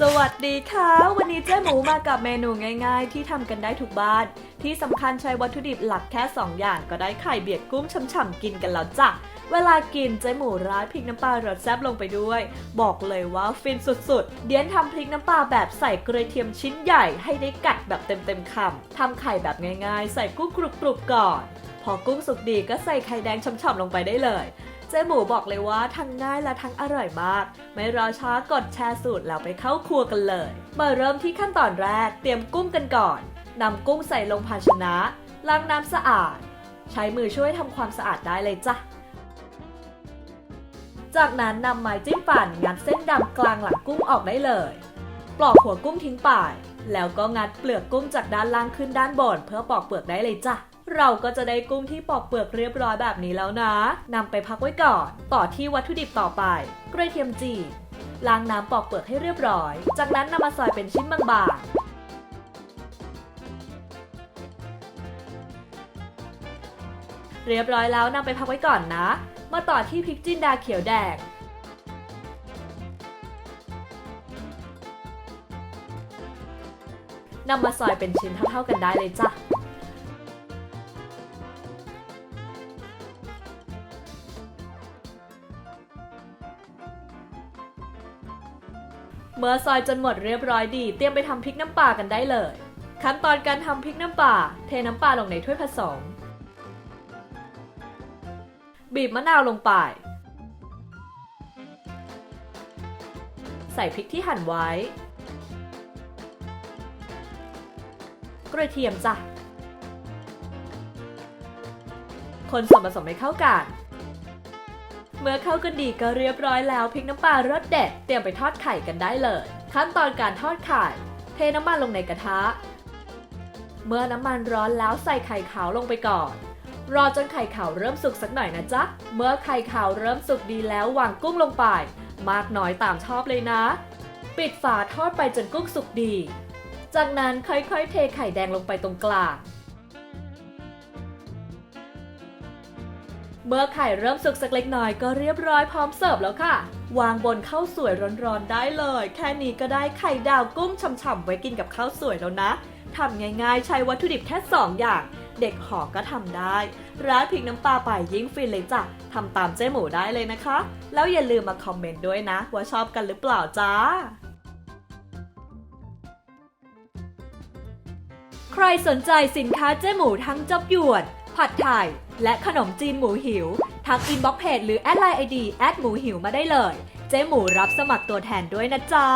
สวัสดีค่ะ วันนี้เจ๊หมูมากับเมนูง่ายๆ ที่ทำกันได้ทุกบ้าน ที่สำคัญใช้วัตถุดิบหลักแค่ 2 อย่างก็ได้ไข่เบียดกุ้งช่ำๆกินกันแล้วจ้ะ เวลากินเจ๊หมูร้ายพริกน้ำปลารสแซ่บลงไปด้วย บอกเลยว่าฟินสุดๆ เดียนทำพริกน้ำปลาแบบใส่กระเทียมชิ้นใหญ่ให้ได้กัดแบบเต็มๆคำทำไข่แบบง่ายๆ ใส่กุ้งกรุบๆก่อน พอกุ้งสุกดีก็ใส่ไข่แดงช่ำๆลงไปได้เลย จ๊หมูบอกเลยว่าทั้งง่ายและทั้งอร่อยมาก ไม่รอช้ากดแชร์สูตรแล้วไปเข้าครัวกันเลย มาเริ่มที่ขั้นตอนแรกเตรียมกุ้งกันก่อนนำกุ้งใส่ลงภาชนะล้างน้ำสะอาด ใช้มือช่วยทำความสะอาดได้เลยจ้ะ จากนั้นนำไม้จิ้มฟันงัดเส้นดำกลางหลังกุ้งออกได้เลย ปลอกหัวกุ้งทิ้งไป แล้วก็งัดเปลือกกุ้งจากด้านล่างขึ้นด้านบนเพื่อปอกเปลือกได้เลยจ้ะ เราก็จะได้กุ้งที่ปอกเปลือกเรียบร้อยแบบนี้แล้วนะนำไปพักไว้ก่อน ต่อที่วัตถุดิบต่อไป กระเทียมจีล้างน้ำปอกเปลือกให้เรียบร้อย จากนั้นนำมาซอยเป็นชิ้นบางๆเรียบร้อยแล้วนำไปพักไว้ก่อนนะ มาต่อที่พริกจินดาเขียวแดง นำมาซอยเป็นชิ้นเท่าๆกันได้เลยจ้ะ เมื่อซอยจนหมดเรียบร้อยดี เตรียมไปทำพริกน้ำปลากันได้เลย ขั้นตอนการทำพริกน้ำปลาเทน้ำปลาลงในถ้วยผสม บีบมะนาวลงไป ใส่พริกที่หั่นไว้ กระเทียมจ้ะ คนส่วนผสมให้เข้ากัน เมื่อเข้ากันดีก็เรียบร้อยแล้วพริกน้ำปลารสเด็ด เตรียมไปทอดไข่กันได้เลย ขั้นตอนการทอดไข่ เทน้ำมันลงในกระทะ เมื่อน้ำมันร้อนแล้วใส่ไข่ขาวลงไปก่อน รอจนไข่ขาวเริ่มสุกสักหน่อยนะจ๊ะ เมื่อไข่ขาวเริ่มสุกดีแล้ววางกุ้งลงไป มากน้อยตามชอบเลยนะ ปิดฝาทอดไปจนกุ้งสุกดี จากนั้นค่อยๆ เทไข่แดงลงไปตรงกลาง เมื่อไข่เริ่มสุกสักเล็กน้อยก็เรียบร้อยพร้อมเสิร์ฟแล้วค่ะ วางบนข้าวสวยร้อนๆได้เลย แค่นี้ก็ได้ไข่ดาวกุ้งฉ่ำๆไว้กินกับข้าวสวยแล้วนะทำง่ายๆ ใช้วัตถุดิบแค่ 2 อย่าง เด็กหอก็ทำได้ ร้านพริกน้ำปลาป่ายิ่งฟินเลยจ้ะทำตามเจ๊หมูได้เลยนะคะ แล้วอย่าลืมมาคอมเมนต์ด้วยนะ ว่าชอบกันหรือเปล่าจ้า ใครสนใจสินค้าเจ๊หมูทั้งจอบหยวน ผัดไทย และขนมจีนหมูหิว ทักอินบ็อกเพจหรือแอดไลน์ไอดีแอดหมูหิวมาได้เลย เจ๊หมูรับสมัครตัวแทนด้วยนะจ๊ะ